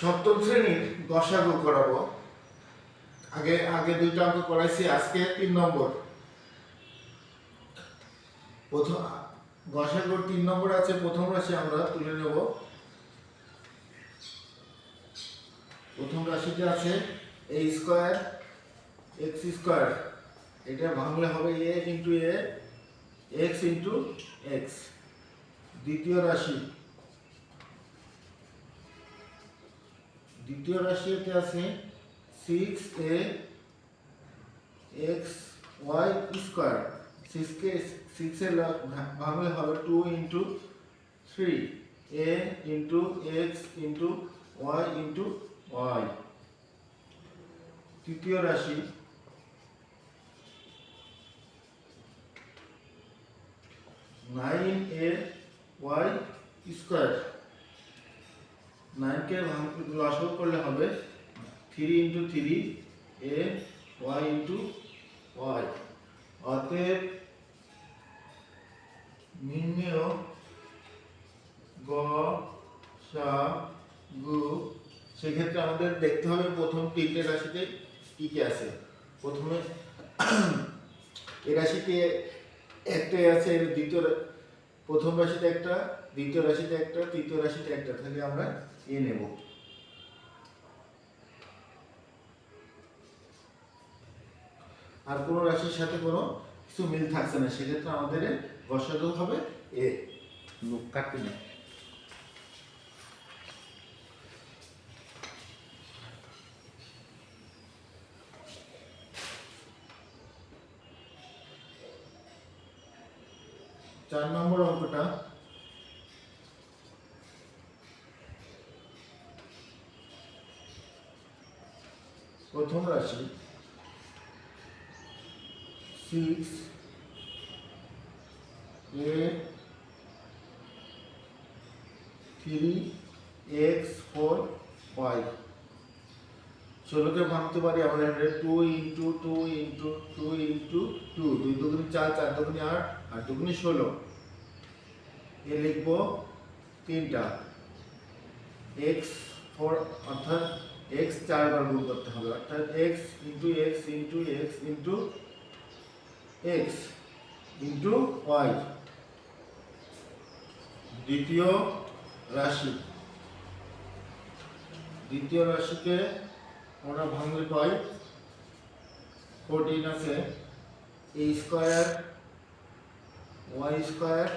সপ্তম শ্রেণির গসাগু করাবো। আগে আগে দুইটা অঙ্ক করাইছি, আজকে তিন নম্বর। প্রথম গসাগুর তিন নম্বর আছে, প্রথম রাশি আমরা তুলে নেব। প্রথম রাশিতে আছে এ স্কোয়ার এক্স স্কোয়ার এটা ভাঙলে হবে A into A X into X দ্বিতীয় রাশি দ্বিতীয় রাশিতে আছে six A X Y square সিক্সকে সিক্সের ভাঙলে হবে two into three A into X into Y into Y তৃতীয় রাশি। নাইন এ ওয়াই স্কোয়ার নাইনকে লসও করলে হবে three into three A Y into Y. অতএব নির্ণেয় গ, সা, গু। সেক্ষেত্রে আমাদের দেখতে হবে প্রথম তিনটে রাশিতে কি কি আছে। প্রথমে এই রাশিতে একটাই আছে, দ্বিতীয় প্রথম রাশিতে একটা, দ্বিতীয় রাশিতে একটা, তৃতীয় রাশিতে একটা। তাহলে আমরা এ নেব। আর কোনো রাশির সাথে কোনো কিছু মিল থাকছে না, সেক্ষেত্রে আমাদের গসাগু হবে এ লোক কাটবি না চার নম্বর অঙ্কটা প্রথম রাশি six A three X four Y ষোলোকে ভাঙতে পারি আমরা two into two into two into two দুই দুগুনি চার চার দুগুনি আট আট দুগুনি ষোলো। এ লিখব তিনটা। এক্স ফোর অর্থাৎ এক্স চারবার গুণ করতে হবে, অর্থাৎ X into X into X into X into Y দ্বিতীয় রাশি। দ্বিতীয় রাশিকে আমরা ভাঙলে পাই ফোরটিন আছে। A square Y square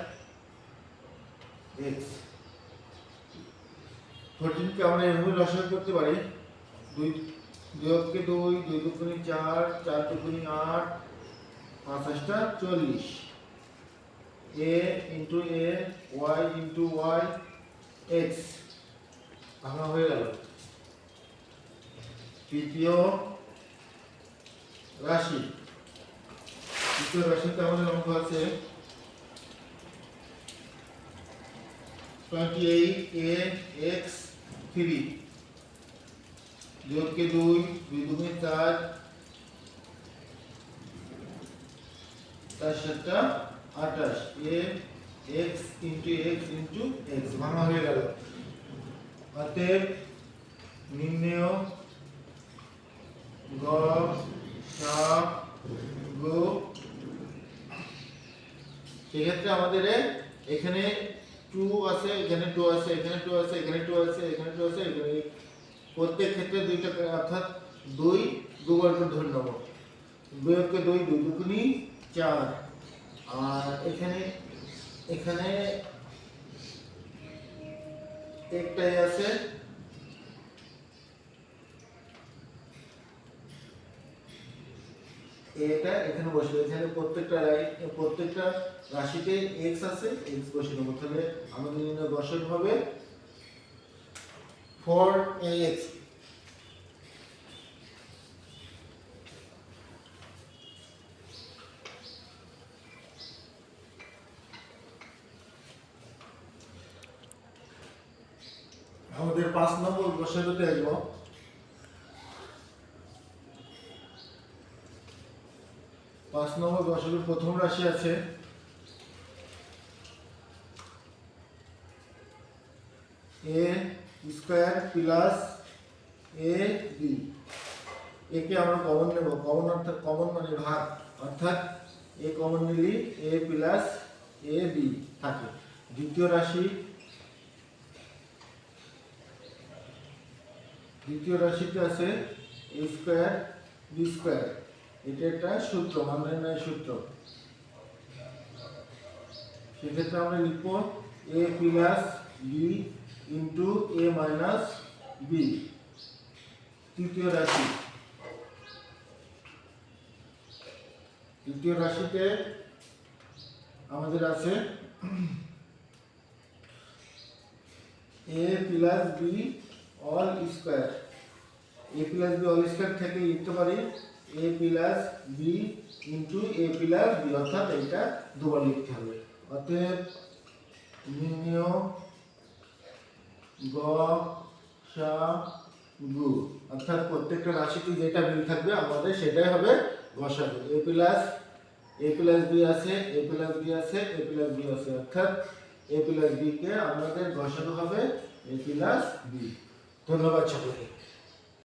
X ফোরটিনকে আমরা এভাবে লসাগু করতে পারি। দুই দুইকে দুই দুই দুগুনি চার চার দুগুনি আট পাঁচ আটটা চল্লিশ। A into A, Y into Y, X. ভাঙা হয়ে গেল। তৃতীয় রাশি। তৃতীয় রাশিতে আমাদের অঙ্ক আছে twenty eight A X three যোগকে দুই দুই দুগুণে চার। চার সাতটা আঠাশ। A, X into X into X, ভাঙা হয়ে গেল। অতএব সা গু। সেক্ষেত্রে আমাদের এখানে টু আছে, এখানে টু আছে, এখানে টু আছে, এখানে টু আছে, এখানে টু আছে, এখানে প্রত্যেক ক্ষেত্রে দুইটা অর্থাৎ দুই দুবার করে ধরে নেব। দুইকে দুই দুই দুগুনি চার। আর এখানে এখানে একটাই আছে। এটা এখানে বসে, এখানে প্রত্যেকটা প্রত্যেকটা রাশিতে এক্স আছে এক্স বসে নেব। তাহলে আমাদের দশক হবে। ফোর এক্স আমাদের পাঁচ নম্বর বসাতে আসব পাঁচ নম্বর দশকের প্রথম রাশি আছে। A square plus A B. একে আমরা কমন নেব। কমন অর্থাৎ কমন মানে ভাগ। অর্থাৎ এ কমন নিলি এ প্লাস এ বি থাকে। দ্বিতীয় রাশি। দ্বিতীয় রাশিতে আছে এ স্কোয়ার, বি স্কোয়ার। এটা একটা সূত্র মানে নয় সূত্র। সেক্ষেত্রে আমরা লিখব A plus B into A minus B, তৃতীয় রাশি। তৃতীয় রাশিতে আমাদের আছে A plus B all square. A plus B all square থেকে লিখতে পারি A plus B into A plus B, অর্থাৎ এটা দুবার লিখতে হবে। অতএব নির্ণয় গ, সা, গু। অর্থাৎ প্রত্যেকটা রাশিটি যেটা মিল থাকবে আমাদের, সেটাই হবে গসাগু A plus A plus B আছে, এ প্লাস বি আছে, এ প্লাস বি আছে। অর্থাৎ এ প্লাস বিকে আমাদের গসাগু হবে, এ প্লাস বি ধন্যবাদ সকলকে।